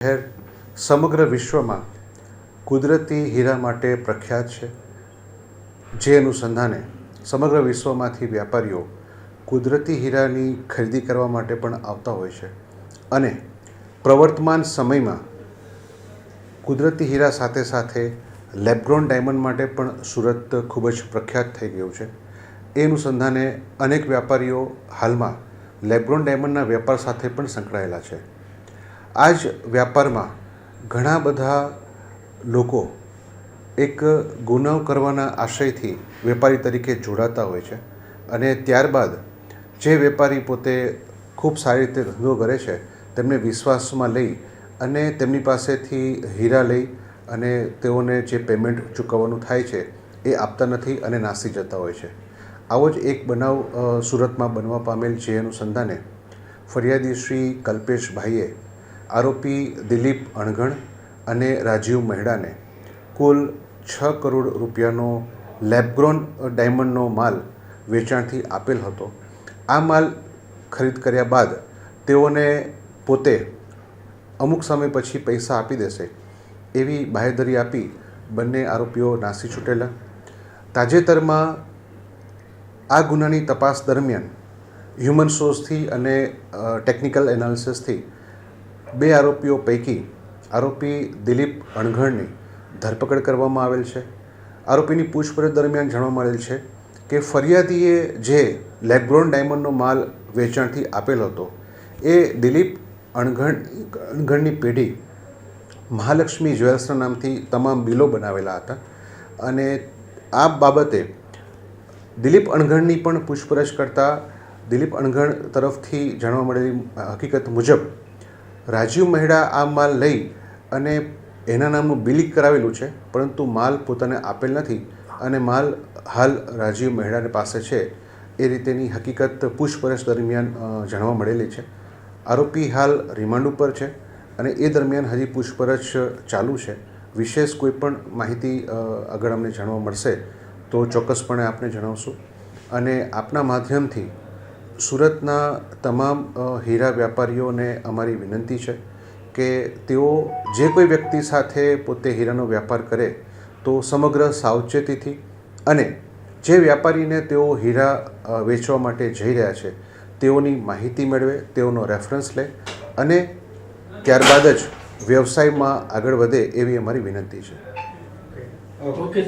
શહેર સમગ્ર વિશ્વમાં કુદરતી હીરા માટે પ્રખ્યાત છે. જે અનુસંધાને સમગ્ર વિશ્વમાંથી વ્યાપારીઓ કુદરતી હીરાની ખરીદી કરવા માટે પણ આવતા હોય છે અને પ્રવર્તમાન સમયમાં કુદરતી હીરા સાથે સાથે લેબ્રોન ડાયમંડ માટે પણ સુરત ખૂબ જ પ્રખ્યાત થઈ ગયું છે. એ અનુસંધાને અનેક વ્યાપારીઓ હાલમાં લેબ્રોન ડાયમંડના વેપાર સાથે પણ સંકળાયેલા છે. આ જ વ્યાપારમાં ઘણા બધા લોકો એક ગુનાવ કરવાના આશયથી વેપારી તરીકે જોડાતા હોય છે અને ત્યારબાદ જે વેપારી પોતે ખૂબ સારી રીતે ધંધો કરે છે, તેમને વિશ્વાસમાં લઈ અને તેમની પાસેથી હીરા લઈ અને તેઓને જે પેમેન્ટ ચૂકવવાનું થાય છે, એ આપતા નથી અને નાસી જતા હોય છે. આવો જ એક બનાવ સુરતમાં બનવા પામેલ જે અનુસંધાને ફરિયાદી શ્રી કલ્પેશભાઈએ આરોપી દિલીપ અણગણ અને રાજીવ મહેડાને કુલ છ કરોડ રૂપિયાનો લેબગ્રોન ડાયમંડનો માલ વેચાણથી આપેલ હતો. આ માલ ખરીદ કર્યા બાદ તેઓને પોતે અમુક સમય પછી પૈસા આપી દેશે એવી બાહેધરી આપી બંને આરોપીઓ નાસી છૂટેલા. તાજેતરમાં આ ગુનાની તપાસ દરમિયાન હ્યુમન સોર્સથી અને ટેકનિકલ એનાલિસિસથી બે આરોપીઓ પૈકી આરોપી દિલીપ અણઘણની ધરપકડ કરવામાં આવેલ છે. આરોપીની પૂછપરછ દરમિયાન જાણવા મળેલ છે કે ફરિયાદીએ જે લેબગ્રોન ડાયમંડનો માલ વેચાણથી આપેલ હતો, એ દિલીપ અણઘણ અણઘણની પેઢી મહાલક્ષ્મી જ્વેલ્સના નામથી તમામ બિલો બનાવેલા હતા અને આ બાબતે દિલીપ અણઘણની પણ પૂછપરછ કરતાં દિલીપ અણઘણ તરફથી જાણવા મળેલી હકીકત મુજબ રાજીવ મહેડા આ માલ લઈ અને એના નામનું બિલિંગ કરાવેલું છે, પરંતુ માલ પોતાને આપેલ નથી અને માલ હાલ રાજીવ મહેડાની પાસે છે. એ રીતેની હકીકત પૂછપરછ દરમિયાન જાણવા મળેલી છે. આરોપી હાલ રિમાન્ડ ઉપર છે અને એ દરમિયાન હજી પૂછપરછ ચાલુ છે. વિશેષ કોઈ પણ માહિતી આગળ અમને જાણવા મળશે તો ચોક્કસપણે આપને જણાવશું. અને આપના માધ્યમથી સુરતના તમામ હીરા વ્યાપારીઓને અમારી વિનંતી છે કે તેઓ જે કોઈ વ્યક્તિ સાથે પોતે હીરાનો વ્યાપાર કરે તો સમગ્ર સાવચેતીથી અને જે વ્યાપારીને તેઓ હીરા વેચવા માટે જઈ રહ્યા છે, તેઓની માહિતી મેળવે, તેઓનો રેફરન્સ લે અને ત્યારબાદ જ વ્યવસાયમાં આગળ વધે એવી અમારી વિનંતી છે. ઓકે